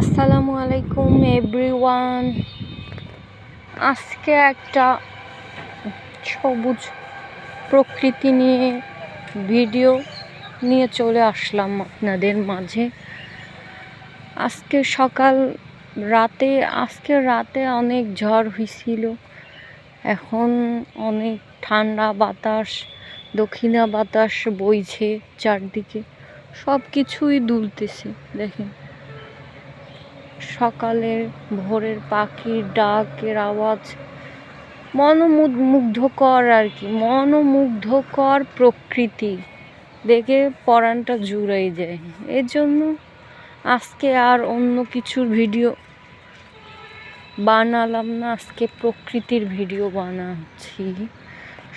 আসসালামু আলাইকুম এভরিওয়ান আজকে একটা সবুজ প্রকৃতি নিয়ে ভিডিও নিয়ে চলে আসলাম আপনাদের মাঝে। আজকে সকাল রাতে, আজকে রাতে অনেক ঝড় হয়েছিল এখন অনেক ঠান্ডা বাতাস, দক্ষিণা বাতাস বইছে চারদিকে। সব কিছুই দুলতেছে, দেখেন। সকালের ভোরের পাখির ডাকের আওয়াজ। মনোমুগ্ধকর আর কি, মনোমুগ্ধকর প্রকৃতি। দেখে পরাণটা জুড়াই যায়। এর জন্য আজকে আর অন্য কিছুর ভিডিও বানালাম না। আজকে প্রকৃতির ভিডিও বানাচ্ছি।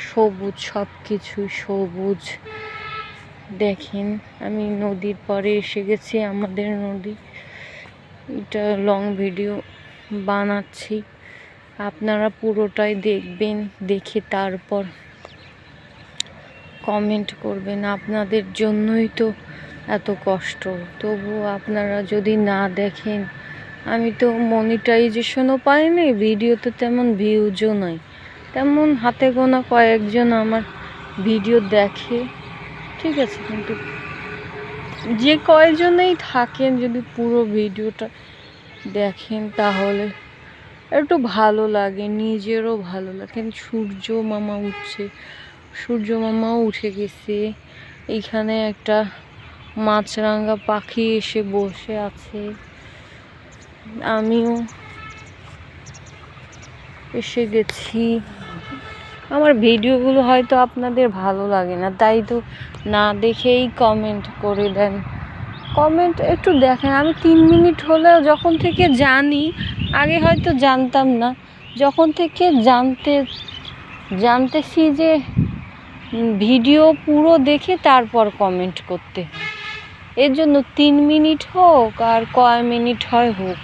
সবুজ সব কিছুই সবুজ। দেখেন, আমি নদীর পরে এসে গেছি, আমাদের নদী। এটা লং ভিডিও বানাচ্ছি। আপনারা পুরোটাই দেখবেন, দেখে তারপর কমেন্ট করবেন। আপনাদের জন্যই তো এত কষ্ট। তবু আপনারা যদি না দেখেন, আমি তো মনিটাইজেশনও পাইনি ভিডিওতে তেমন ভিউজও নয় তেমন হাতে গোনা কয়েকজন আমার ভিডিও দেখে, ঠিক আছে, কিন্তু যে কয়জনেই থাকেন, যদি পুরো ভিডিওটা দেখেন তাহলে একটু ভালো লাগে, নিজেরও ভালো লাগে। সূর্য মামা উঠছে, সূর্য মামাও উঠে গেছে এইখানে একটা মাছরাঙা পাখি এসে বসে আছে। আমিও এসে গেছি। আমার ভিডিওগুলো হয়তো আপনাদের ভালো লাগে না, তাই তো না দেখেই কমেন্ট করে দেন। কমেন্ট একটু দেখেন, আমি তিন মিনিট হলেও যখন থেকে জানি, আগে হয়তো জানতাম না, যখন থেকে জানতে, জানতেছি যে ভিডিও পুরো দেখে তারপর কমেন্ট করতে। এর জন্য তিন মিনিট হোক আর কয় মিনিট হয় হোক,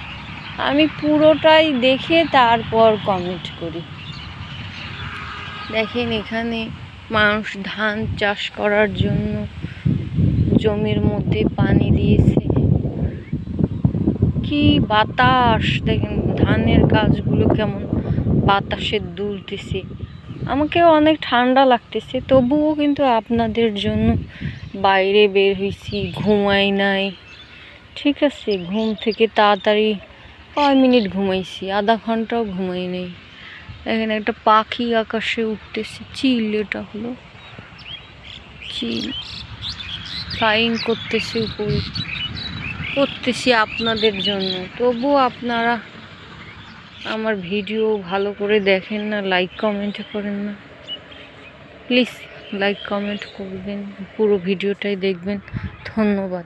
আমি পুরোটাই দেখে তারপর কমেন্ট করি। দেখেন এখানে মানুষ ধান চাষ করার জন্য জমির মধ্যে পানি দিয়েছে। কি বাতাস! দেখেন ধানের গাছগুলো কেমন বাতাসে দুলতেছে। আমাকে অনেক ঠান্ডা লাগতেছে, তবুও কিন্তু আপনাদের জন্য বাইরে বের হয়েছি ঘুমাই নাই। ঠিক আছে, ঘুম থেকে তাড়াতাড়ি কয় মিনিট ঘুমাইছি? আধা ঘন্টাও ঘুমাই নেই। এখানে একটা পাখি আকাশে উঠতেছে। চিল এটা হলো। চিল। ফ্লাইং করতেছে উপরে। করতেছি আপনাদের জন্য। তবু আপনারা আমার ভিডিও ভালো করে দেখেন না লাইক কমেন্ট করেন না। প্লিজ লাইক কমেন্ট করবেন। পুরো ভিডিওটাই দেখবেন। ধন্যবাদ।